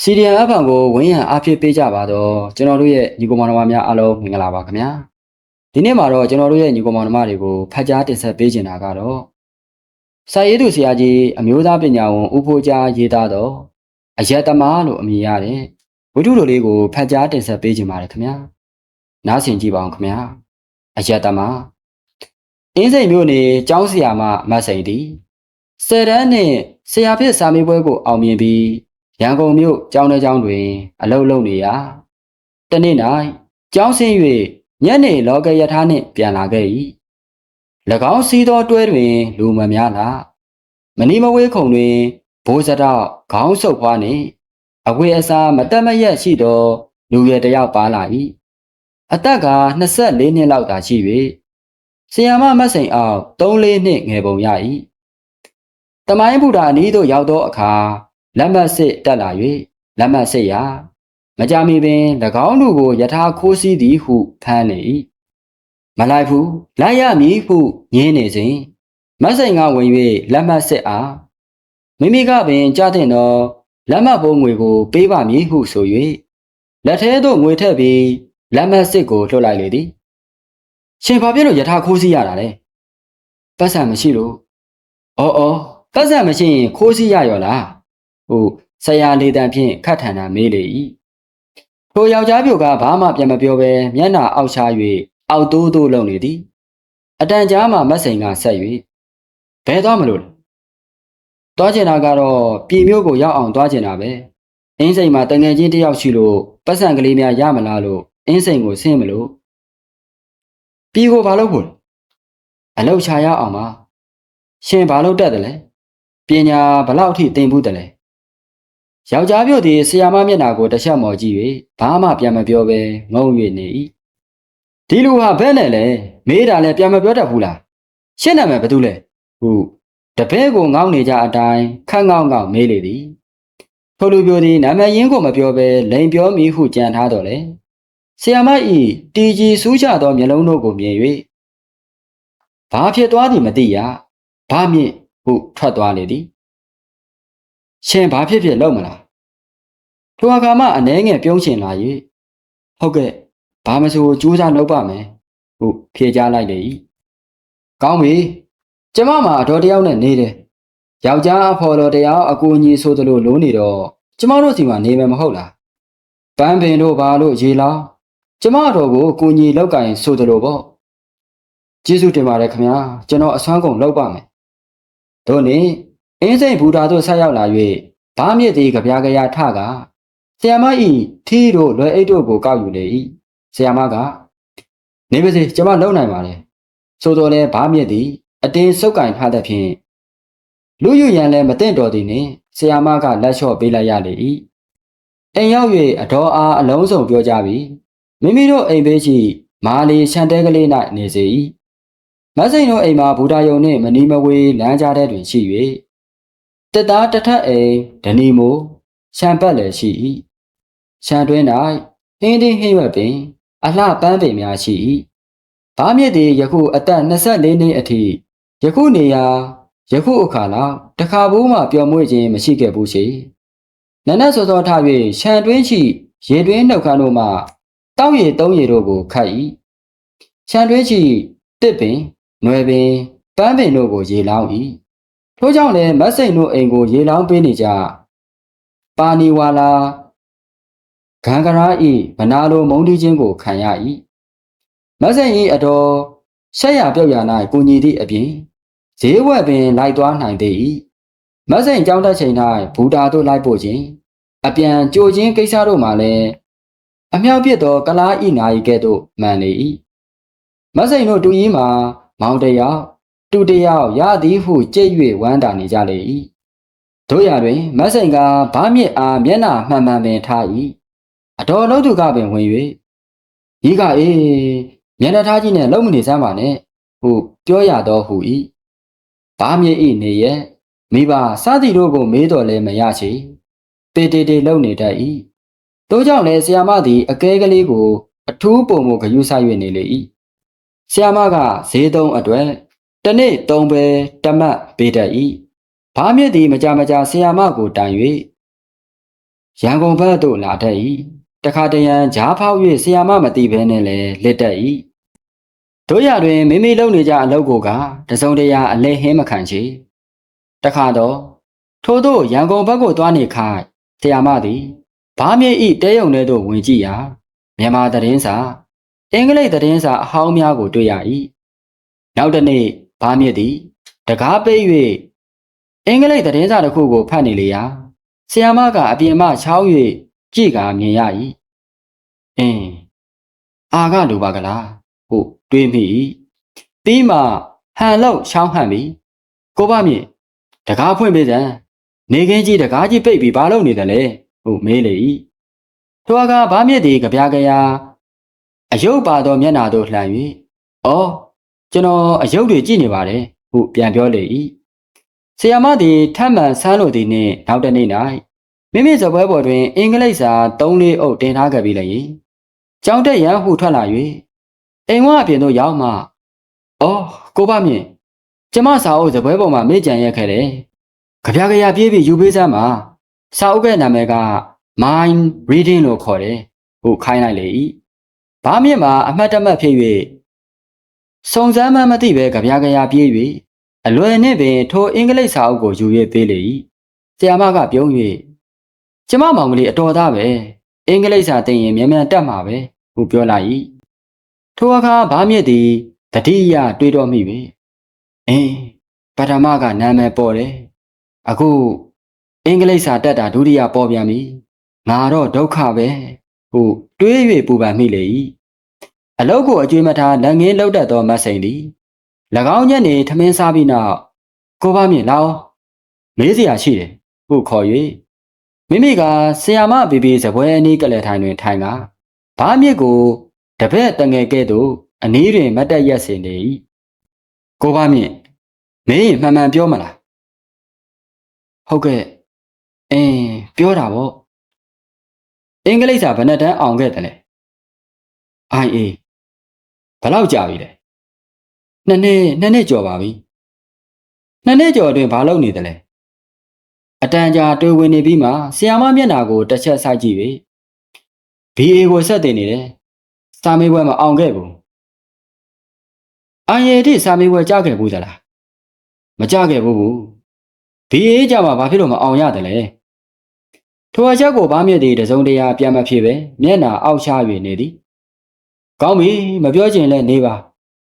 စီဒီအန်အဖန်ကိုဝင်းရံအားဖြစ်ပေးကြပါတော့ကျွန်တော်တို့ရဲ့ညီကောင်မောင်နှမများအားလုံးမင်္ဂလာပါခင်ဗျာဒီနေ့မှာတော့ကျွန်တော်တို့ရဲ့ညီကောင်မောင်နှမတွေကိုဖတ်ကြားတင်ဆက်ပေးချင်တာကတော့စာရေးသူဆရာကြီးအမျိုးသားပညာဝန်ဦးဖိုးကြားရေးသားတော့အယက်သမားလို့အမည်ရတဲ့ဝိထုလိုလေးကိုဖတ်ကြားတင်ဆက်ပေးချင်ပါတယ်ခင်ဗျာနားဆင်ကြည့်ပါအောင်ခင်ဗျာအယက်သမားအင်းစိန်မျိုးနေကျောင်းဆရာမမတ်စိန်သည်ဆယ်တန်းနဲ့ဆရာဖြစ်စာမေးပွဲကိုအောင်မြင်ပြီး ရန်ကုန်မြို့ကျောင်းထဲကျောင်းတွင် အလုပ်လုပ်နေရာတနေ့၌ကျောင်းဆင်း၍ညနေလောကယထာနှင့်ပြန်လာခဲ့၏၎င်းစီးသောတွဲတွင် လူမများလားမနီမဝေးခုံတွင်ဘိုးစတော့ခေါင်းဆုပ်ဖွားနှင့်အဝေအစားမတက်မရက်ရှိသောလူရတစ်ယောက်ပါလာ၏အသက်က24နှစ်လောက်သာရှိ၍ဆီယမမတ်စိန်အောင်3-4နှစ်ငယ်ပုံရ၏တမိုင်းဘုရားအနီးသို့ရောက်သောအခါ လက်မှတ်စစ်တက်လာ၍လက်မှတ်စစ်ရာမကြမီပင်၎င်းတို့ကိုယထာခိုးစီးသည်ဟုဖမ်းနေ၏မလိုက်ဘူးလိုက်ရမည်ဟုညင်းနေစဉ်မတ်စိန်ကဝင်၍လက်မှတ်စစ်အားမိမိကပင်ကြားတဲ့သောလက်မှတ်ပုံငွေကို ပေးပါမည်ဟုဆို၍လက်ထဲသို့ငွေထည့်ပြီးလက်မှတ်စစ်ကိုလွှတ်လိုက်လေသည်ရှင်ဘာဖြစ်လို့ယထာခိုးစီးရတာလဲပတ်စံမရှိလို့အော်အော်ပတ်စံမရှိရင်ခိုးစီးရရောလား ဟုဆရာလေးတန်ဖြင့်ခတ်ထန်တာမေးလေ၏ထိုယောက်ျားပြိုကဘာမှပြန်မပြောဘဲမျက်နှာအောက်ချ၍အောက်တိုးတိုးလုံနေသည်အတန်ကြားမှမတ်စိန်ကဆက်၍ဘဲသွားမလို့လဲသွားကျင်တာကတော့ပြည်မျိုးကိုရောက်အောင်သွားကျင်တာပဲအင်းစိန်မှာတငယ်ချင်းတယောက်ရှိလို့ပတ်စံကလေးများရမလားလို့အင်းစိန်ကိုဆင်းမလို့ပြည်ကိုဘာလုပ်ဖို့လဲအလောက်ချရအောင်ပါရှင်ဘာလုပ်တတ်တယ်လဲပညာဘလောက်အထိသင်ဘူးတယ်လဲ ယောက်ျားပြုတ်သည်ဆီယာမမျက်နှာကိုတစ်ချက်မော်ကြည့်၍ဘာမှပြန်မပြောဘဲငုံ၍နေ၏ဒီလူဟာဘဲနဲ့လဲမေးတာလဲပြန်မပြောတတ်ဘူးလားရှင်းနာမယ်ဘာတူလဲဟုတပည့်ကိုငေါင်းနေကြအတိုင်းခန့်ငေါင်းငေါင်းမေးလေသည်ထိုလူပြိုသည်နာမည်ရင်းကိုမပြောဘဲလိန်ပြောမိဟုကြံထားတော်လဲဆီယာမဤတီကြီးစူးချသောမျက်လုံးတို့ကိုမြင်၍ဘာဖြစ်သွားသည်မသိရဘာမြင့်ဟုထွက်သွားလေသည် ရှင်ဘာဖြစ်ဖြစ်လုပ်မလားထိုအခါမှအနှဲငယ်ပြုံးချင်လာ၍ဟုတ်ကဲ့ဘာမဆိုကြိုးစားလုပ်ပါမယ်ဟုဖြေကြားလိုက်လေ၏ကောင်းပြီကျမမှာအတော်တယောက်နဲ့နေတယ်ယောက်ျားအဖော်တော်တရားအကူအညီဆိုသလိုလိုနေတော့ကျမတို့စီမှာနေမယ်မဟုတ်လားပန်းပင်တို့ဘာလို့ရေလောင်းကျမတော်ကိုအကူအညီလောက်ကင်ဆိုသလိုပေါ့ကျေးဇူးတင်ပါတယ်ခင်ဗျာကျွန်တော်အစွမ်းကုန်လုပ်ပါမယ်တို့နေ အင်းစိန်ဘူတာသို့ဆက်ရောက်လာ၍ဘာမြစ်သည်ကြပြားကြရာထကဆီယမဤထီးတို့လွယ်အိတ်တို့ကိုကောက်ယူလေ၏ဆီယမကနေပါစေကျမလုံနိုင်ပါလေဆိုတော်လဲဘာမြစ်သည်အတင်းစုပ်ကင်ထားသဖြင့်လူယူရန်လည်းမတင့်တော်သည်နှင့်ဆီယမကလက်လျှော့ပေးလိုက်ရလေ၏အိမ်ရောက်၍အတော်အားအလုံးစုံပြောကြပြီမိမိတို့အိမ်ဘေးရှိမာလီခြံတဲကလေး၌နေစေ၏မစိန်တို့အိမ်မှာဘူတာယုံနှင့်မနီမဝေးလမ်းကြားထဲတွင်ရှိ၍ တက်သားတစ်ထပ်အိမ်ဒနီမိုရှံပတ်လည်းရှိ၏ရှံတွင်း၌ဟင်းတင်းဟင်းရွက်ပင် အလှပန်းပင်များရှိ၏ဘာမြစ်သည်ယခုအသက်24နှစ်အထိယခုနေရာယခုအခါလောက်တခါဘူးမှပျော်မွေ့ခြင်းမရှိခဲ့ဘူးရှိနနက်စောစောထ၍ရှံတွင်းရှိရေတွင်းနှုတ်ခမ်းတို့မှတောက်ရည်သုံးရည်တို့ကိုခတ်၏ရှံတွင်းရှိတစ်ပင်နွယ်ပင်ပန်းပင်တို့ကိုရေလောင်း၏ ထို့ကြောင့်လည်းမတ်စိန်တို့အိမ်ကို ရေလောင်းပေးနေကြပါနီဝါလာဂံကရာဤဗနာလိုမုံတီးခြင်းကိုခံရ၏မတ်စိန်ဤအတော်ဆက်ရပြောက်ရ၌ကိုညီသည့်အပြင်ဈေးဝက်ပင်လိုက်သွားနိုင်သေး၏မတ်စိန်ကြောင်းတက်ချိန်၌ဘူတာတို့လိုက်ပို့ခြင်းအပြန်ကြိုခြင်းကိစ္စတို့မှလည်းအမြောက်ပြစ်သောကလားဤနာရီကဲ့သို့မှန်နေ၏မတ်စိန်တို့တူကြီးမှာမောင်တယောက် တူတယောက်ရသည်ဟုကြိတ်၍ဝမ်းတာနေကြလေ၏တို့ရတွင်မတ်စိန်ကဘာမြစ်အားမျက်နှာမှန်မှန်ပင်ထား၏အတော်လုံးသူကပင်ဝင်၍ဤကအေးမျက်နှာထားကြီးနဲ့လုံးမနေစမ်းပါနဲ့ဟုပြောရတော့ဟု၏ဘာမြစ်ဤနေရဲ့မိဘစသည်တို့ကိုမေးတော်လဲမရချေတေတေတေလုံနေတတ်၏တို့ကြောင့်လဲဆရာမသည်အကဲကလေးကို အထူးပုံမဂယုဆိုင်၍နေလေ၏ဆရာမကဈေးသုံးအတွက် တနေ့သုံးပဲတမတ်ပေးတတ်၏ဘာမြစ်သည်မကြမကြဆီယာမကိုတိုင်၍ရန်ကုန်ဘက်သို့လာတတ်၏တခါတရံဂျားဖောက်၍ဆရာမမသိဘဲနဲ့လည်းလက်တက်၏တို့ရတွင်မိမိလုပ်နေကြအလုပ်ကိုကတစုံတရာအလဲဟင်းမခံချေတခါတော့ထို့သောရန်ကုန်ဘက်ကိုသွားနေခိုင်းဆရာမသည်ဘားမြစ်ဤတဲယုံထဲသို့ဝင်ကြည့်ရာမြန်မာသတင်းစာအင်္ဂလိပ်သတင်းစာအဟောင်းများကိုတွေ့ရ၏နောက်တစ်နေ့ ဘားမြစ်သည်တကားပိတ်၍အင်္ဂလိပ်သတင်းစာတစ်ခုကိုဖတ်နေလေရာဆီယမကအပြင်မှချောင်း၍ကြည့်ကာမြင်ရ၏အင်းအာကလိုပါကလားဟုတွေးမိ၏ပြီးမှဟန်လောက်ချောင်းဟန်ပြီးကိုဗမြင့်တကားဖွင့်ပေးစမ်းနေခင်းကြီးတကားကြီးပိတ်ပြီးဘာလုပ်နေတယ်လဲဟုမေးလေ၏ထိုအခါဘာမြင့်သည်ကြပြားကြရာအယုတ်ပါသောမျက်နာသို့လှမ်း၍အော် ကျွန်တော်အယုတ်တွေကြည့်နေပါတယ်ဟုပြန်ပြောလေ၏ဆီယမသည်ထပ်မံဆန်းလိုသည်နှင့်နောက်တစ်နေ့၌မိမိစပွဲပေါ်တွင်အင်္ဂလိပ်စာ၃-၄အုပ်တင်ထားခဲ့ပြီးလည်းကြောင်းတက်ရန်ဟုထွက်လာ၍အိမ်ဝအပြင်သို့ရောက်မှအော်ကိုဗမြင့်ကျမစာအုပ်စပွဲပေါ်မှာမေ့ကြံရက်ခဲ့တယ်ကြပြားကြရာပြေးပြီးယူပေးစမ်းပါစာအုပ်ရဲ့နာမည်က Mind Reading လို့ခေါ်တယ်ဟုခိုင်းလိုက်လေ၏ဘာမြင့်မှာအမှတ်တမဲ့ဖြစ်၍ စုံစမ်းမှမသိပဲကြပြားကြရာပြေး၍အလွယ်နှင့်ပင်ထိုအင်္ဂလိပ်စာအုပ်ကိုယူ၍ပေးလေ၏ဆရာမကပြုံး၍ကျမမောင်ကလေးအတော်သားပဲအင်္ဂလိပ်စာသင်ရင်မြန်မြန်တတ်မှာပဲဟုပြောလိုက်၏ထိုအခါဘာမြင့်သည်တတိယတွေးတော်မိပြီအင်းပထမကနာမည်ပေါ်တယ်အခုအင်္ဂလိပ်စာတက်တာဒုတိယပေါ်ပြန်ပြီငါတော့ဒုက္ခပဲဟုတွေး၍ပူပန်မိလေ၏ အလုတ်ကိုအကျွေးမထားလက်ငင်းလှုပ်တတ်သောမတ်စိန်သည်၎င်းညက်နေထမင်းစားပြီးနောက်ကိုပါမြင့်လာအောင်မေးစရာရှိတယ်ဟုခေါ်၍မိမိကဆီယာမဘေဘီစပွဲအနီးကလေးထိုင်တွင်ထိုင်ကဘားမြစ်ကိုတပည့်တငယ်ကဲ့သို့အနီးတွင်မတ်တက်ရက်စင်နေ၏ကိုပါမြင့်မင်းရင်မှန်မှန်ပြောမလားဟုတ်ကဲ့အင်းပြောတာပေါ့အင်္ဂလိပ်စာဘယ်နှတန်းအောင်ခဲ့တယ်လဲအိုင်အေး ဘယ်လောက်ကြာပြီလဲနှစ်နှစ်နှစ်နှစ်ကျော်ပါပြီနှစ်နှစ်ကျော်အတွင်းဘာလုပ်နေတယ်လဲအတန်ကြာတွေ့ဝင်နေပြီးမှဆီယာမမျက်နာကိုတစ်ချက်စိုက်ကြည့်ပြီ BA ကိုဆက်တင်နေတယ်စာမေးပွဲမအောင်ခဲ့ဘူးအန်ရီတိစာမေးပွဲကြားခဲ့ဘူးသလားမကြားခဲ့ဘူးဘူး BA ကြမှာဘာဖြစ်လို့မအောင်ရတယ်လဲထိုအချက်ကိုဘာမြင့်သည်တစုံတရာပြန်မဖြစ်ပဲမျက်နာအောက်ချ၍နေသည် ကောင်းပြီမပြောချင်လဲနေပါ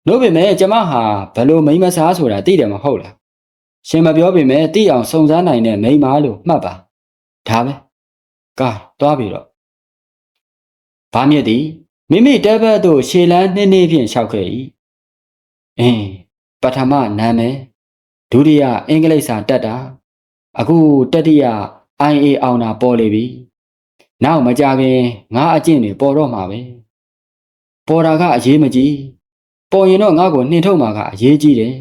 လို့ပေမဲ့ကျမဟာဘလို့မိမ့်မစားဆိုတာသိတယ်မဟုတ်လားရှင်မပြောပေမဲ့သိအောင်စုံစမ်းနိုင်တဲ့မိန်းမလို့မှတ်ပါဒါပဲကာသွားပြီတော့ဘာမြင့်သည်မိမိတဲဘက်သို့ရှေလန်းနှင်းနှင်းဖြင့်လျှောက်ခဲ့၏အင်းပထမနာမည်ဒုတိယအင်္ဂလိပ်စာတက်တာအခုတတိယ IA အောင်တာပေါ်လေပြီနောက်မကြခင်ငါအကျင့်တွေပေါ်တော့မှာပဲ ပေါ်တာကအရေးမကြီးပေါ်ရင်တော့ငါ့ကိုနှင်ထုတ်မှာကအရေးကြီးတယ်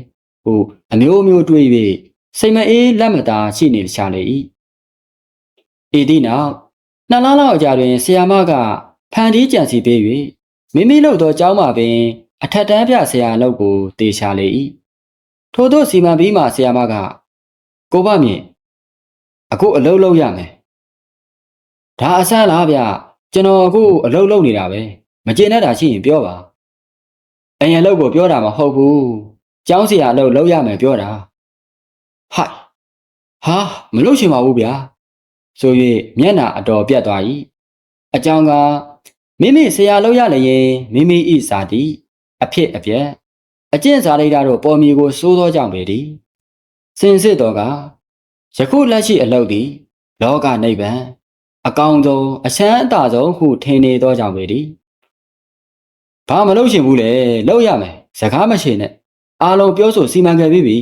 ဟိုအမျိုးမျိုးတွေး၍စိတ်မအေးလက်မသာရှိနေချလေ၏ဤသည့်နောက်နှစ်လလောက်အကြာတွင်ဆီယာမကဖန်တီးကြံစီပေး၍မိမိလုပ်သောကျောင်းမှာပင် အထက်တန်းပြဆရာအလုပ်ကိုတေချာလေ၏ထို့သောစီမံပြီးမှဆီယာမကကိုဗမြင့်အခုအလုပ်လုပ်ရမယ်ဒါအဆန်းလားဗျကျွန်တော်အခုအလုပ်လုပ်နေတာပဲ မကျေနပ်တာရှိရင်ပြောပါအရင်လုပ်ကိုပြောတာမဟုတ်ဘူးကျောင်းဆရာအလုပ်လုပ်ရမယ်ပြောတာဟိုက်ဟာမလုပ်ချင်ပါဘူးဗျာဆို၍မျက်နာအတော်ပြတ်သွား၏အကြောင်းကမိမိဆရာလုပ်ရလျင်မိမိဤစာတိအဖြစ်အပျက်အကျင့်စာရိတ္တတို့ပေါ်မီကိုစိုးသောကြောင့်ပဲဒီစင်စစ်တော်ကယခုလက်ရှိအလုပ်သည်လောကနိဗ္ဗာန်အကောင်ဆုံးအချမ်းအသာဆုံးဟုထင်နေသောကြောင့်ပဲဒီ ဘာမလုပ်ရှင်ဘူးလေလုပ်ရမယ်စကားမရှိနဲ့အားလုံးပြောဆိုစီမံခဲ့ပြီးပြီ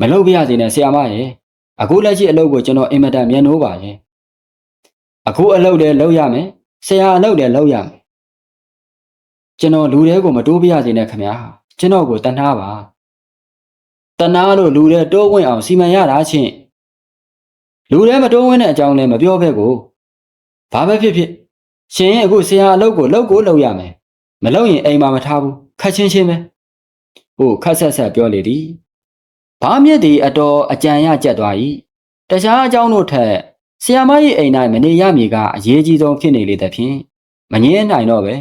မလုပ်ပြရစေနဲ့ဆရာမရဲ့အခုလက်ရှိအလုပ်ကိုကျွန်တော်အင်မတန်မြန်နိုးပါရဲ့အခုအလုပ်လည်းလုပ်ရမယ်ဆရာအလုပ်လည်းလုပ်ရမယ်ကျွန်တော်လူတွေကိုမတိုးပြရစေနဲ့ခင်ဗျာကျွန်တော်ကိုတနာပါတနာလို့လူတွေတိုးဝင်အောင်စီမံရတာချင်းလူတွေမတိုးဝင်တဲ့အကြောင်းလည်းမပြောခဲ့ကိုဘာပဲဖြစ်ဖြစ်ရှင်ရဲ့အခုဆရာအလုပ်ကိုလုပ်ကိုလုပ်ရမယ် မလုပ်ရင်အိမ်မှာမထားဘူးခက်ချင်းချင်းပဲဟိုခက်ဆက်ဆက်ပြောလေသည်ဘာမြက်သည်အတော်အကြံရကြက်သွား၏တခြားအကြောင်းတို့ထက်ဆီယာမ၏အိမ်၌မနေရမည်ကအရေးကြီးဆုံးဖြစ်နေလေသဖြင့်မငြင်းနိုင်တော့ပဲ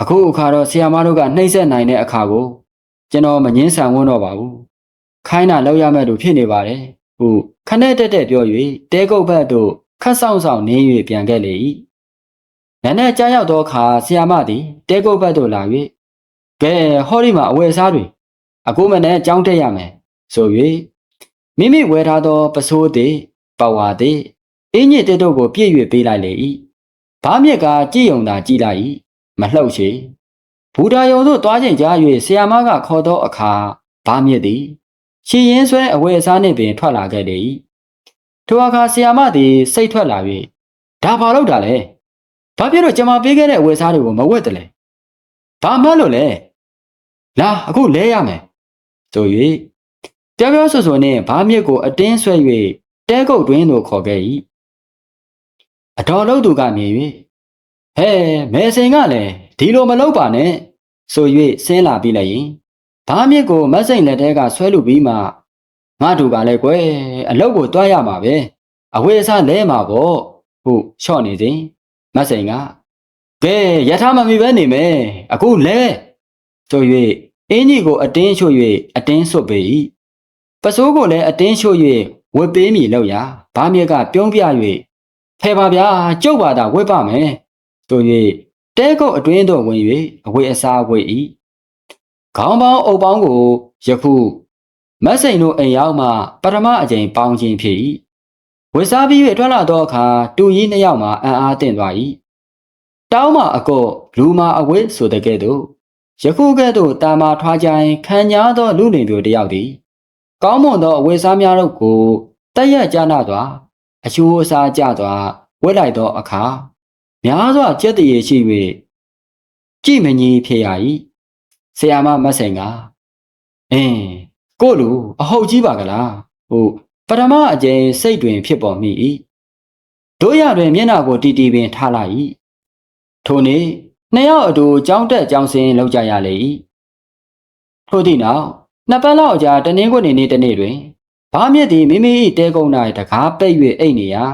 အခုအခါတော့ဆီယာမတို့ကနှိမ့်ဆက်နိုင်တဲ့အခါကို ကျွန်တော်မငင်းဆန်ဝန်းတော့ပါဘူးခိုင်းတာလောက်ရမဲ့လို့ဖြစ်နေပါတယ်ဟုခနဲ့တက်တက်ပြော၍တဲကုတ်ဘက်သို့ခတ်ဆောင်ဆောင်နင်း၍ပြန်ခဲ့လေ၏ နန်းနဲ့ကြားရောက်သောအခါဆီယာမသည်တဲကုတ်ဘက်သို့လာ၍ကဲဟောဒီမှာအဝယ်စားတွေအခုမနဲ့ကြောင်းတက်ရမယ်ဆို၍မိမိဝယ်ထားသောပစိုးသည်ပဝါသည်အင်းညစ်တဲ့တို့ကိုပြည့်၍ပေးလိုက်လေ၏ဘားမြက်ကကြည်ယုံသာကြည်လိုက်၏မလှုပ်ချေဘူတာယုံသို့သွားချိန်ကြား၍ဆီယာမကခေါ်သောအခါဘားမြက်သည်ရှည်ရင်ဆွဲအဝယ်စားနှင့်ပင်ထွက်လာခဲ့လေ၏ထိုအခါဆီယာမသည်စိတ်ထွက်လာ၍ဒါဘာလို့တာလဲ ဘာဖြစ်လို့ကျွန်မပေးခဲ့တဲ့အဝယ်စားတွေကိုမဝတ်တလဲဘာမှလို့လဲလာအခုလဲရမယ်ဆို၍ပြောပြောဆိုဆိုနှင့်ဘားမြက်ကိုအတင်းဆွဲ၍တဲကုတ်တွင်သို့ခေါ်ခဲ့၏အတော်လုံးသူကမြင်၍ဟဲမဲစင်ကလည်းဒီလိုမလုပ်ပါနဲ့ဆို၍ဆင်းလာပြီးလိုက်ရင်ဘားမြစ်ကိုမတ်စိန်လက်ထဲကဆွဲလူပြီးမှငါတို့ကလည်းကွယ်အလုတ်ကိုတွားရမှာပဲအဝေးအစားလဲမှာပေါ့ဟုချော့နေစဉ် မတ်စိန်ကကဲရထားမမီပဲနေမယ်အခုလဲဆို၍အင်းကြီးကိုအတင်းချို့၍အတင်းဆွတ်ပေ၏ပစိုးကိုလည်းအတင်းချို့၍ဝတ်ပေးမည်လို့ရာဘားမြစ်ကပြုံးပြ၍ဖဲပါဗျာကျုပ်ပါတာဝတ်ပါမယ်ဆို၍တဲကုတ်အတွင်းသို့ဝင်၍အဝေးအစားဝတ်၏ခေါင်းပေါင်းအုပ်ပေါင်းကိုယခုမတ်စိန်တို့အိမ်ရောက်မှပထမအကြိမ်ပေါင်းခြင်းဖြစ်၏ ဝတ်စားပြီး၍ထွက်လာသောအခါတူကြီးနှစ်ယောက်မှအံ့အားသင့်သွား၏တောင်းမှအကော့လူမာအဝေးဆိုတဲ့ကဲ့သို့ယခုကဲ့သို့တာမာထွားကြိုင်ခံညာသောလူလင်ပြိုတယောက်သည် ကောင်းမွန်သောအဝတ်စားများတို့ကိုတက်ရက်ကြနာစွာအချိုးအစားကြစွာဝတ်လိုက်သောအခါများစွာကြက်တရေရှိ၍ကြည်မကြီးဖြစ်ရ၏ဆရာမမတ်စိန်ကအင်းကိုလူအဟုတ်ကြီးပါကလားဟု ပထမအကျဉ်စိတ်တွင်ဖြစ်ပေါ်မိ၏တို့ရတွင်မျက်နှာကိုတီတီပင်ထားလိုက်၏ထိုနေ့နှစ်ယောက်အတူကြောင်းတက်ကြောင်းစင်းလောက်ကြရလေ၏ထို့သည့်နောက်နှစ်ပတ်လောက်ကြာတနင်္ဂနွေနေ့တစ်နေ့တွင်ဘာမြင့်သည်မိမိ၏တဲကုန်း၌တကားပိတ်၍အိတ်နေရာ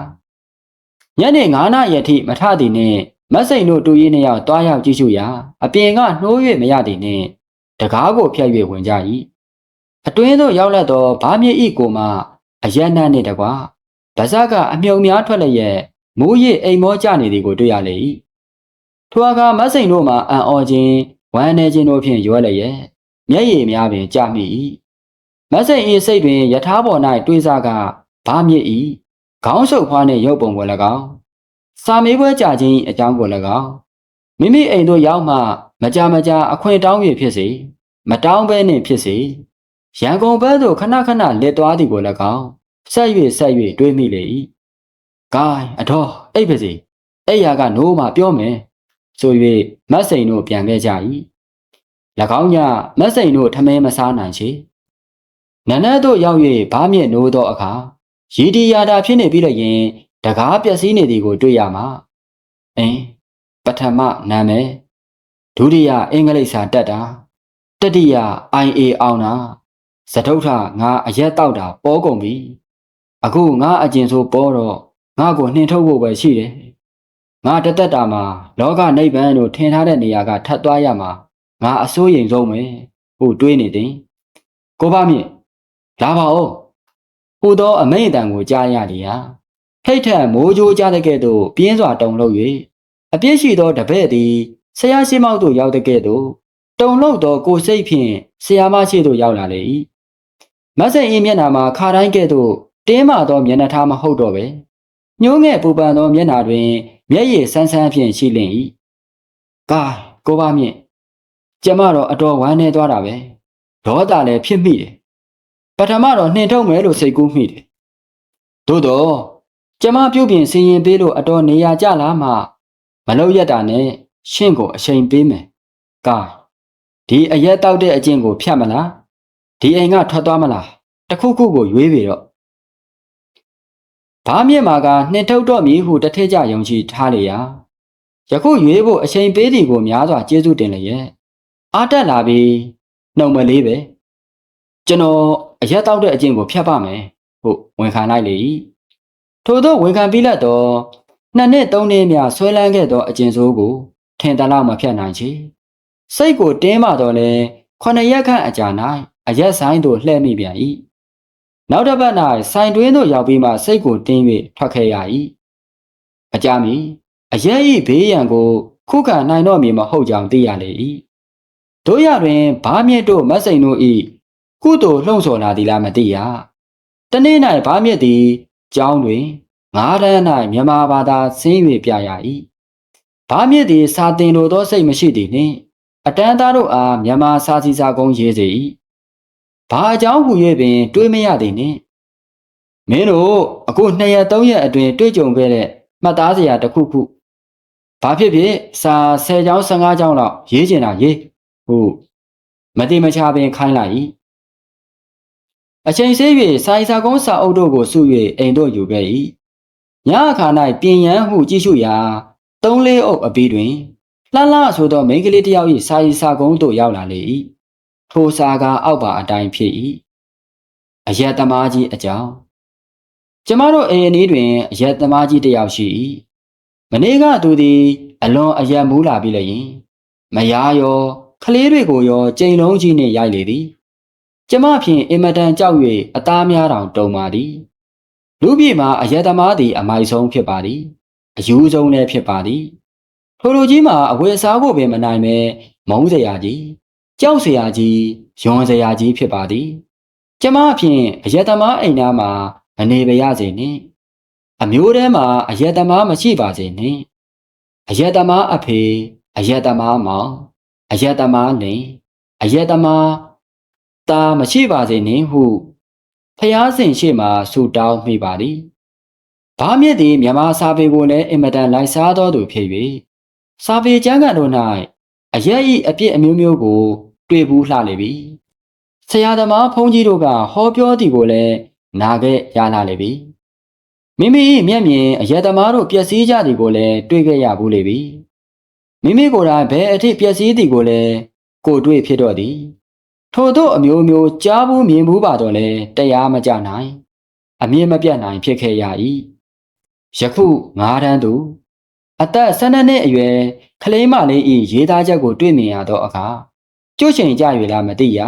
ညနေ9နာရီအထိမထသည်နှင့်မတ်စိန်တို့တူရင်းနှစ်ယောက်တွားရောက်ကြည့်ရှုရာအပြင်ကနှိုး၍မရသည်နှင့်တကားကိုဖျက်၍ဝင်ကြ၏အတွင်းသို့ရောက်လာသောဘာမြင့်ဤကိုမှ အယက်နှံ့နှင့်တကွာဗဇက်ကအမြုံများထွက်လျက်မိုးရစ်အိမ်မောကျနေသည်ကိုတွေ့ရလေ၏ထိုအခါမတ်စိန်တို့မှအံ့ဩခြင်းဝမ်းနည်းခြင်းတို့ဖြင့်ရွယ်လျက်မျက်ရည်များပင်ကျမိ၏မတ်စိန်၏စိတ်တွင်ယထာပေါ်၌တွေးစားကဘာမြင့်၏ခေါင်းဆုပ်ဖွားနှင့်ရုပ်ပုံကို၎င်းစာမေးပွဲကြခြင်းအကြောင်းကို၎င်းမိမိအိမ်သို့ရောက်မှ မကြမကြအခွင့်တောင်း၍ဖြစ်စေမတောင်းဘဲနှင့်ဖြစ်စေ ရန်ကုန်ဘက်သို့ခဏခဏလက်သွားသည်ကို၎င်းဆက်၍ဆက်၍တွေးမိလေ၏ဂိုင်းအတော်အိပ်ပါစေအဲ့ရကနိုးမှပြောမယ်ဆို၍မတ်စိန်တို့ပြန်ခဲ့ကြ၏၎င်းညမတ်စိန်တို့ထမင်းမစားနိုင်ချေနနက်တို့ရောက်၍ဘားမြင့်နိုးသောအခါရီဒီယာတာဖြစ်နေပြီးတော့ရင်တကားပျက်စီးနေသည်ကိုတွေ့ရမှာအင်းပထမနာမည်ဒုတိယအင်္ဂလိပ်စာတက်တာတတိယ IA အောင်တာ သတုထငါအရက်တောက်တာပေါ်ကုန်ပြီအခုငါအကျင်ဆိုပေါ်တော့ငါကိုနှင်ထုတ်ဖို့ပဲရှိတယ်ငါတသက်တာမှာလောကနိဗ္ဗာန်ကိုထင်ထားတဲ့နေရာကထပ်သွားရမှာငါအစိုးရိမ်ဆုံးပဲဟုတ်တွေးနေတယ်ကိုပါမြင့်လာပါဦးဟိုသောအမိန့်အတန်ကိုကြားရလျာဟိတ်ထက်မိုးကြိုးကြတဲ့ကဲ့သို့ပြင်းစွာတုန်လှုပ်၍အပြစ်ရှိသောတပည့်သည်ဆရာရှိမောက်သို့ရောက်တဲ့ကဲ့သို့တုန်လှုပ်သောကိုယ်စိတ်ဖြင့်ဆရာမရှိသို့ရောက်လာလေ၏ မတ်စိန်၏မျက်နှာမှာခါတိုင်းကဲ့သို့တင်းမာသောမျက်နှာထားမဟုတ်တော့ပဲညှိုးငယ်ပူပန်သောမျက်နှာတွင် မျက်ရည်ဆန်းဆန်းဖြင့်ရှိလင့်၏ကာကိုပါမြင့်ကျမတော့အတော်ဝမ်းနေသွားတာပဲဒေါသလည်းဖြစ်မိတယ်ပထမတော့နှင်ထုတ်မယ်လို့စိတ်ကူးမိတယ်သို့တော့ကျမပြုတ်ပြင်စင်ရင်ပေးလို့အတော်နေရာကြလာမှမလုပ်ရတာနဲ့ရှင့်ကိုအချိန်ပေးမယ်။ကာဒီအရက်တောက်တဲ့အကျင့်ကိုဖြတ်မလား ဒီအိမ်ကထွက်သွားမလားတခုခုကိုရွေးပြီတော့ဘာမြင့်မာကနှင်ထုတ်တော့မည်ဟုတထက်ကြယုံကြည်ထားလေရာယခုရွေးဖို့အချိန်ပေးသည်ကိုများစွာကျေးဇူးတင်လျက်အားတက်လာပြီးနှုံမလေးပဲကျွန်တော်အရက်တောက်တဲ့အကျင့်ကိုဖြတ်ပါမယ်ဟုဝန်ခံလိုက်လေ၏ထို့သောဝန်ခံပြီးလက်သောနှစ်နှစ်သုံးနှစ်များဆွဲလန်းခဲ့သောအကျင့်ဆိုးကိုထင်တလောက်မဖြတ်နိုင်ချေစိတ်ကိုတင်းမာတော့လဲခொနရက်ခန့်အကြာ၌ အရက်ဆိုင်သို့လှည့်မိပြန်၏နောက်တစ်ပတ်၌ဆိုင်တွင်းသို့ရောက်ပြီးမှစိတ်ကိုတင်း၍ထွက်ခဲ့ရ၏အကြမီအရက်၏ဘေးရန်ကို ခုခံနိုင်တော့မည်မဟုတ်ကြောင်းသိရလေ၏တို့ရတွင်ဘားမြင့်တို့မတ်စိန်တို့၏ကုသိုလ်လှုံ့ဆော်လာသည်လားမသိရတနေ့၌ဘားမြင့်သည်ကျောင်းတွင်ငါးတန်း၌မြန်မာဘာသာဆင်း၍ပြရ၏ဘားမြင့်သည်စာတင်လိုသောစိတ်မရှိသည်နှင့်အတန်းသားတို့အားမြန်မာစာစီစာကုန်းရေးစေ၏ ဘာအကြောင်းဟူ၍ပင်တွေးမရသည်နှင့်မင်းတို့အခု2ရက်3ရက်အတွင်းတွေ့ကြုံခဲ့တဲ့မှတ်သားစရာတစ်ခုခုဘာဖြစ်ဖြစ်စာ10ကျောင်း15ကျောင်းလောက်ရေးကျင်တာရေးဟုမတိမချပင်ခိုင်းလိုက်၏အချိန်ဆေး၍စာရီစာကုန်းစာအုပ်တို့ကိုစု၍အိမ်တို့ယူခဲ့၏ညအခါ၌ပြင်ရန်ဟုကြည့်ရှုရာသုံးလေးအုပ်အပီးတွင်လှလှဆိုသောမိန်းကလေးတစ်ယောက်၏စာရီစာကုန်းသို့ရောက်လာလေ၏ ထိုစာကအောက်ပါအတိုင်းဖြစ်၏အယက်သမားကြီးအကြောင်းကျမတို့အိမ်အနီးတွင်အယက်သမားကြီးတစ်ယောက်ရှိ၏မနေ့ကသူသည် အလွန်အယက်မူးလာပြီလျင်မယားရောကလေးတွေကိုရောကြိမ်လုံးကြီးနှင့်ရိုက်လေသည်ကျမဖြင့်အင်မတန်ကြောက်၍အသားများတောင်တုံပါသည်လူပြည်မှာအယက်သမားသည်အမိုက်ဆုံးဖြစ်ပါသည်အယူဆုံးလည်းဖြစ်ပါသည်ထိုလူကြီးမှာအဝယ်စားဖို့ပင်မနိုင်ပဲမုန်းစရာကြီး ကြောက်စရာကြီးယွန်စရာကြီးဖြစ်ပါသည်ကျမဖြင့်အယက်သမားအိမ်သားမှာအနေပရစေနှင့်အမျိုးထဲမှာအယက်သမားမရှိပါစေနှင့်အယက်သမားအဖေအယက်သမားမောင်အယက်သမားလင်အယက်သမားตาမရှိပါစေနှင့်ဟုဖျားစင်ရှိမှဆူတောင်းမိပါသည်ဘာမြင့်သည်မြမစာပေကိုလည်းအင်မတန်လိုက်စားတော်သူဖြစ်၍စာပေကျမ်းဂန်တို့၌အရက်ဤအပြစ်အမျိုးမျိုးကို တွေ့ဘူးလှလေပြီဆရာသမားဖုန်းကြီးတို့ကဟောပြောသည်ကိုလည်းနာခဲ့ရလာလေပြီမိမိ၏မျက်မြင်အရက်သမားတို့ပျက်စီးကြသည်ကိုလည်းတွေ့ခဲ့ရဘူးလေပြီမိမိကိုယ်တိုင်ဘယ်အထိပျက်စီးသည်ကိုလည်းကိုတွေ့ဖြစ်တော့သည်ထို့သောအမျိုးမျိုးကြားဘူးမြင်ဘူးပါတော့လဲတရားမကြနိုင် အမြင်မပြတ်နိုင်ဖြစ်ခဲ့ရ၏ယခုငါးတန်းသူအသက်၁၂နှစ်အရွယ်ကလေးမလေး၏ရေးသားချက်ကိုတွေ့မြင်ရသောအခါ ကြွချိန်ကြ၍လားမသိရ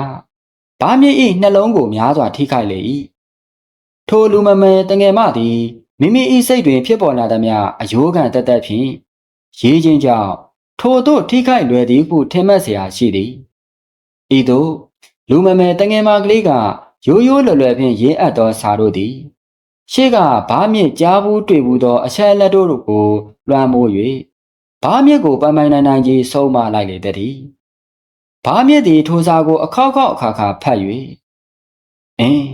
ဘာမြင့်၏နှလုံးကိုများစွာထိခိုက်လေ၏ထိုလူမမဲတငယ်မသည်မိမိ၏စိတ်တွင်ဖြစ်ပေါ်လာသမျှအယိုးခံတက်တက်ဖြင့်ရေးခြင်းကြောင့်ထိုတို့ထိခိုက်လွယ်သည်ဟုထင်မှတ်เสียရှိသည်ဤသို့လူမမဲတငယ်မကလေးကရိုးရိုးလွယ်လွယ်ဖြင့်ရေးအပ်သောစာတို့သည်ရှေ့ကဘားမြင့်ကြားဘူးတွေ့ဘူးသောအချက်အလက်တို့ကိုလွှမ်းမိုး၍ဘားမြင့်ကိုပိုင်ပိုင်နိုင်နိုင်ကြီးဆုံးမလိုက်လေသည် ဘားမြင့်သည်ထိုစာကို အခောက်ခောက်အခါခါဖတ်၍အင်း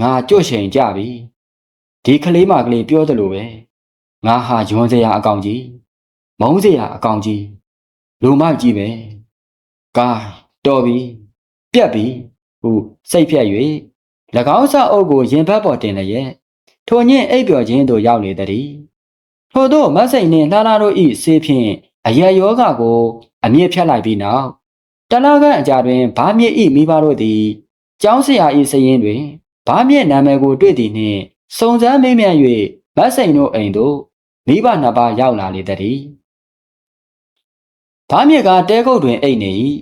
ငါကြွချိန်ကြပြီဒီကလေးမကလေးပြောသလိုပဲငါဟာယွန်းစရာအကောင်ကြီးမုန်းစရာအကောင်ကြီးလူမိုက်ကြီးပဲကာတော်ပြီပြက်ပြီဟုစိတ်ဖြက်၍၎င်းစာအုပ်ကိုရင်ဘတ်ပေါ်တင်လျက်ထိုညင်းအိပ်ပျော်ခြင်းသို့ရောက်လေသည်ထို့သောမတ်စိန်နှင့်လှလာတို့၏ဆေးဖြင့်အယက်ယောဂကို အမြင့်ဖြတ်လိုက်ပြီးနောက် တလခန့်အကြာတွင်ဘာမြင့်၏မိဘတို့သည်ကျောင်းဆရာ၏စရင်တွင်ဘာမြင့်နာမည်ကိုတွေ့သည်နှင့်စုံစမ်းမေးမြန်း၍မတ်စိန်တို့အိမ်သို့မိဘနှစ်ပါးရောက်လာလေသည်ဘာမြင့်ကတဲကုတ်တွင်အိတ်နေ၏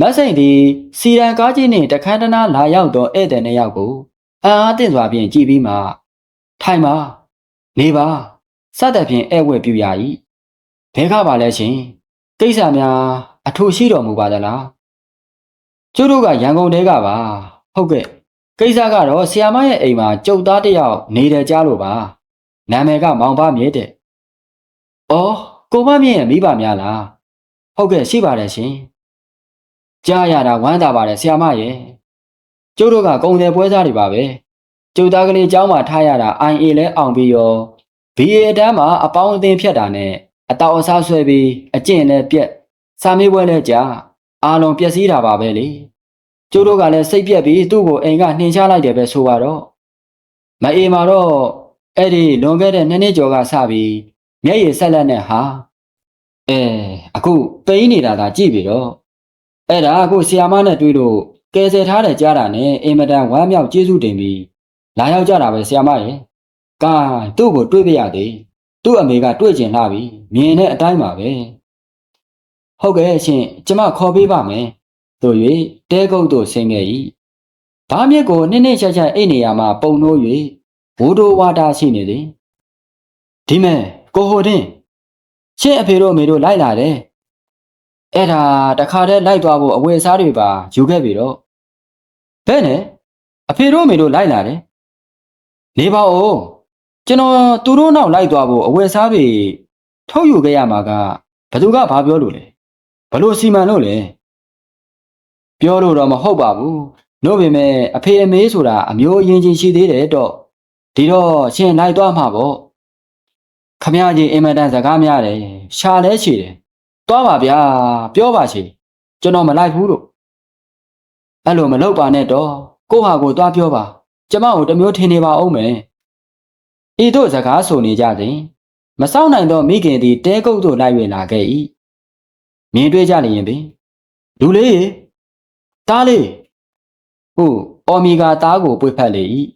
မတ်စိန်သည်စီရန်ကားကြီးနှင့်တခန်းတနာလာရောက်သောဧည့်သည်နှစ်ယောက်ကိုအာအားတင်စွာဖြင့်ကြည်ပြီးမှထိုင်ပါနေပါစသဖြင့်ဧည့်ဝဲပြူရ၏ဘဲကပါလဲရှင်ကိစ္စများ အထူးရှိတော်မူပါသလားကျုပ်တို့ကရန်ကုန်တဲကပါဟုတ်ကဲ့ကိစ္စကတော့ဆီယာမရဲ့အိမ်မှာကျုပ်သားတစ်ယောက်နေတယ်ကြားလို့ပါနာမည်ကမောင်ပါမြဲတဲ့။အော်ကိုမမြင့်ရဲ့မိဘများလား။ဟုတ်ကဲ့ရှိပါတယ်ရှင်။ကြားရတာဝမ်းသာပါတယ်ဆီယာမရဲ့။ကျုပ်တို့ကကုံတယ်ပွဲစားတွေပါပဲ။ကျုပ်သားကလေးเจ้าမှာထားရတာ IA လဲအောင်ပြီးရော BA အတန်းမှာအပေါင်းအသင်းဖြတ်တာနဲ့အတောက်အစားဆွဲပြီးအကျင့်နဲ့ပြက် စာမေးပွဲလဲကြာအားလုံးပျက်စီးတာပါပဲလေ။ကျုပ်တို့ကလည်းစိတ်ပြက်ပြီးသူ့ကိုအိမ်ကနှင်ချလိုက်တယ်ပဲဆိုပါတော့။မအေမာတော့အဲ့ဒီလွန်ခဲ့တဲ့နှစ်နှစ်ကျော်ကစပြီးမျက်ရည်ဆက်လက်နဲ့ဟာအဲအခုပိန်းနေတာသာကြည့်ပြီတော့အဲ့ဒါအခုဆီယာမနဲ့တွေ့လို့ကယ်ဆယ်ထားတယ်ကြားတာနဲ့အင်မတန်ဝမ်းမြောက်ကျေးဇူးတင်ပြီးလာရောက်ကြတာပဲဆီယာမရဲ့ကဲသူ့ကိုတွေးပြရသေးသူ့အမေကတွေးကျင်လာပြီမြင်တဲ့အတိုင်းပါပဲ ဟုတ်ကဲ့ရှင်ကျမခေါ်ပေးပါမယ်တို့၍တဲကုတ်တို့ဆင်းခဲ့၏ဘားမြစ်ကိုနစ်နစ်ချက်ချက်အိတ်နေရမှာပုံလို့၍ဝိုးတိုးဝါတာရှိနေသည်ဒီမဲ့ကိုဟိုတင်ရှင့်အဖေတို့အမေတို့လိုက်လာတယ်အဲ့ဒါတခါတည်းလိုက်သွားဖို့အဝယ်စားတွေပါယူခဲ့ပြီတော့ဘဲနဲ့အဖေတို့အမေတို့လိုက်လာတယ်နေပါဦးကျွန်တော်သူတို့နောက်လိုက်သွားဖို့အဝယ်စားတွေထုတ်ယူခဲ့ရမှာကဘသူကဘာပြောလို့လဲ ဘလို့စီမံလို့လဲပြောလို့တော့မဟုတ်ပါဘူးတို့ပေမဲ့အဖေအမေဆိုတာအမျိုးအရင်ချင်းရှိသေးတယ်တော့ဒီတော့ရှင်လိုက်သွားမှာပေါ့ခမရကြီးအင်မတန်စကားများတယ်ရှာလဲချေတယ်သွားပါဗျာပြောပါချေကျွန်တော်မလိုက်ဘူးလို့အဲ့လိုမလုပ်ပါနဲ့တော့ကိုဟာကိုသွားပြောပါကျမကိုတစ်မျိုးထင်နေပါအောင်မယ်ဤတို့စကားဆိုနေကြသည်မဆောင်နိုင်သောမိခင်သည်တဲကုတ်သို့လိုက်၍လာခဲ့၏ မြင်တွေ့ကြလျင်ပင်လူလေးရေတားလေးဟုအော်မီဂါတားကိုပွေဖက်လေ၏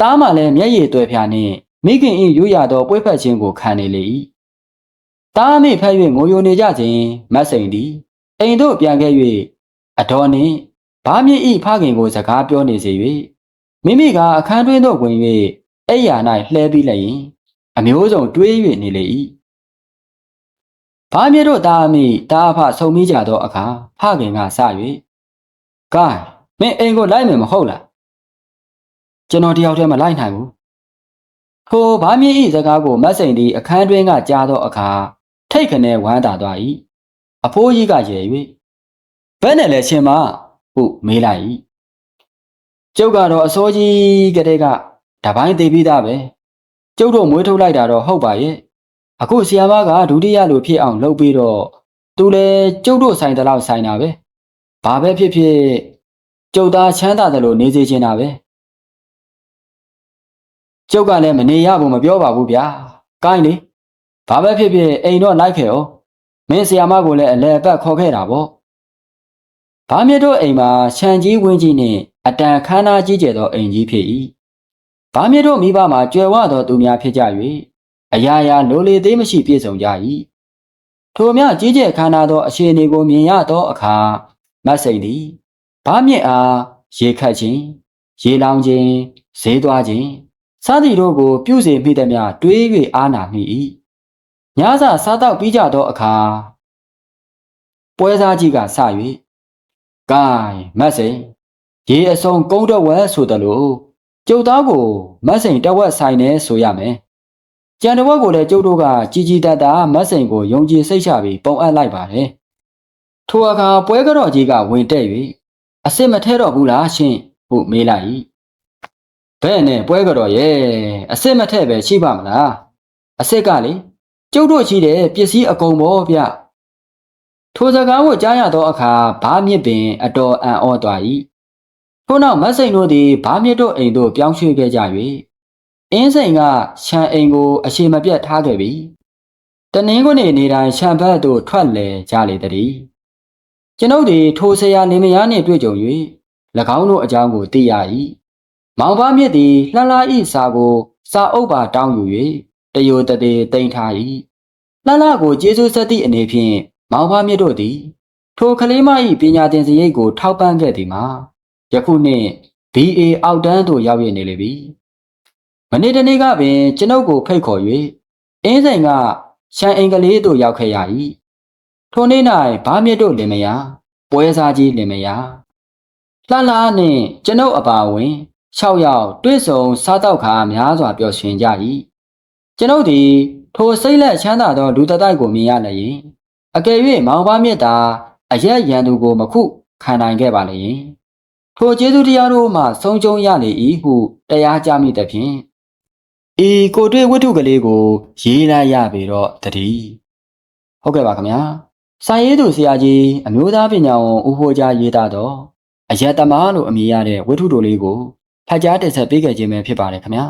တားမှလည်းမျက်ရည်သွဲဖြာနှင့်မိခင်၏ရိုးရသောပွေဖက်ခြင်းကိုခံနေလေ၏တားမိဖက်၍ငိုယိုနေကြခြင်းမတ်စိန်သည်အိမ်သို့ပြန်ခဲ့၍အတော်နှင့်ဘာမြင့်ဤဖခင်ကိုစကားပြောနေစေ၍မိမိကအခန်းတွင်းသို့ဝင်၍အိယာ၌လှဲပြီးလျင်အမျိုးစုံတွေး၍နေလေ၏ ဘာမြင့်တို့တားမိတားအဖဆုံမိကြသောအခါဖခင်ကစ၍ကဲမင်းအိမ်ကိုလိုက်မယ်မဟုတ်လားကျွန်တော်တယောက်တည်းမလိုက်နိုင်ဘူးထိုဘာမြင့်ဤစကားကိုမတ်စိန်သည်အခန်းတွင်းကကြားသောအခါထိတ်ခနဲဝမ်းသာသွား၏အဖိုးကြီးကရေ၍ဘယ်နဲ့လဲရှင်မဟုမေးလိုက်၏ကျုပ်ကတော့အစိုးကြီးကလေးကတပိုင်းသေးပြီးသားပဲကျုပ်တို့မွေးထုတ်လိုက်တာတော့ဟုတ်ပါရဲ့ အခုဆီယာမကဒုတိယလိုဖြစ်အောင်လုပ်ပြီးတော့သူလည်းကျုပ်တို့ဆိုင်တလောက်ဆိုင်တာပဲဘာပဲဖြစ်ဖြစ်ကျုပ်သားချမ်းသာတယ်လို့နေစေချင်တာပဲကျုပ်ကလည်းမနေရဘူးမပြောပါဘူးဗျာကိုင်းလေဘာပဲဖြစ်ဖြစ်အိမ်တော့လိုက်ခဲ့အောင်မင်းဆီယာမကိုလည်းအလဲအပတ်ခေါ်ခဲ့တာပေါ့ဘာမြတ်တို့အိမ်မှာခြံကြီးဝင်းကြီးနဲ့အတန်ခမ်းနားကြီးကျယ်သောအိမ်ကြီးဖြစ်၏ဘာမြတ်တို့မိဘမှာကြွယ်ဝသောသူများဖြစ်ကြ၍ အရာရာလိုလေသေးမရှိပြည့်စုံကြ၏ထိုမြကြီးကျယ်ခမ်းနားသောအခြေအနေကိုမြင်ရသောအခါမတ်စိန်သည်ဘာမြင့်အားရေခတ်ခြင်းရေလောင်ခြင်းဈေးသွားခြင်းစသည်တို့ကိုပြုစေမိသည်များတွေး၍အားနာမိ၏ညစာစားတော့ပြီးကြသောအခါပွဲစားကြီးကစ၍ကဲမတ်စိန်ရေအစုံကုန်းတော့ဝဲဆိုတယ်လို့ကျုပ်သားကိုမတ်စိန်တဝက်ဆိုင်နေဆိုရမယ် ကြံတဝက်ကိုလည်းကျုပ်တို့ကကြီးကြီးတတ်တာမတ်စိန်ကိုယုံကြည်စိတ်ချပြီးပုံအပ်လိုက်ပါတယ်ထိုအခါပွဲကြော့ကြီးကဝင်တက်၍အစ်စ်မထဲတော့ဘူးလားရှင်ဟုမေးလိုက်ဘဲ့နဲ့ပွဲကြော်ရဲ့အစ်စ်မထဲပဲရှိပါမလားအစ်စ်ကလေကျုပ်တို့ရှိတဲ့ပစ္စည်းအကုန်ပေါ်ဗျထိုစကားကိုကြားရသောအခါဘားမြစ်ပင်အတော်အံ့ဩသွား၏ထို့နောက်မတ်စိန်တို့သည်ဘားမြစ်တို့အိမ်သို့ပြောင်းရွှေ့ခဲ့ကြ၍ အင်းစိန်ကခြံအိမ်ကို အရှိမပြတ်ထားခဲ့ပြီးတနင်္ဂနွေနေ့တိုင်းခြံဘက်သို့ထွက်လေကြလေသည်ကျွန်ုပ်သည်ထိုဆရာနေမယားနှင့်တွေ့ကြုံ၍၎င်းတို့အကြောင်းကိုသိရ၏မောင်ပါမြစ်သည်လှလှဤစာကို စာအုပ်ပါတောင်းယူ၍တယိုတသေးတင်ထား၏လှလှကိုကျေးဇူးဆက်သည့်အနေဖြင့်မောင်ပါမြစ်တို့သည် ထိုကလေးမ၏ပညာသင်စရိတ်ကို ထောက်ပံ့ခဲ့သည်မှာယခုနှင့် BA အောက်တန်းသို့ရောက်ရနေလေပြီ မနေ့တနေ့ကပင်ကျွန်ုပ်ကိုဖိတ်ခေါ်၍အင်းစိန်ကရှန်အင်္ဂလေးသို့ရောက်ခဲ့ရ၏ထိုနေ့၌ဘာမြစ်တို့လင်မယားပွဲစားကြီးလင်မယားလှလှနှင့်ကျွန်ုပ်အပါဝင်6ယောက်တွေ့ဆုံစားတော့ခါများစွာပျော်ရွှင်ကြ၏ကျွန်ုပ်သည်ထိုစိတ်လက်ချမ်းသာသောလူတတိုက်ကိုမြင်ရလျင်အကယ်၍မောင်ပါမြစ်သာအရက်ရန်သူကိုမခုခံနိုင်ခဲ့ပါလျင်ထိုကျေးဇူးတရားတို့မှဆုံးကျုံရလေ၏ဟုတရားကြမိသဖြင့် ဤကိုတွေ့ဝတ္ထုကလေးကို ရေးလိုက်ရပြီတော့တည်းဟုတ်ကဲ့ပါခင်ဗျာစာရေးသူဆရာကြီးအမျိုးသားပညာဝန်ဦးဟိုးကြားရေးသားတော့အယတမလို့အမည်ရတဲ့ဝတ္ထုတိုလေးကိုဖတ်ကြားတင်ဆက်ပေးခဲ့ခြင်းပဲဖြစ်ပါတယ်ခင်ဗျာ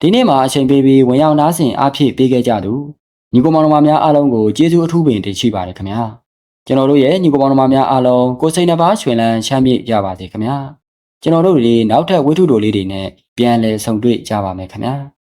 ဒီနေ့မှာအချိန်ပေးပြီးဝင်ရောက်နားဆင်အားဖြည့်ပေးခဲ့ကြသူညီကောင်မောင်နှမများအားလုံးကိုကျေးဇူးအထူးပင်တင်ရှိပါတယ်ခင်ဗျာကျွန်တော်တို့ရဲ့ညီကောင်မောင်နှမများအားလုံးကိုစိတ်နှပါရွှင်လန်းချမ်းမြေ့ကြပါစေခင်ဗျာကျွန်တော်တို့ဒီနောက်ထပ်ဝတ္ထုတိုလေးတွေနဲ့ပြန်လည်ဆုံတွေ့ကြပါမယ်ခင်ဗျာ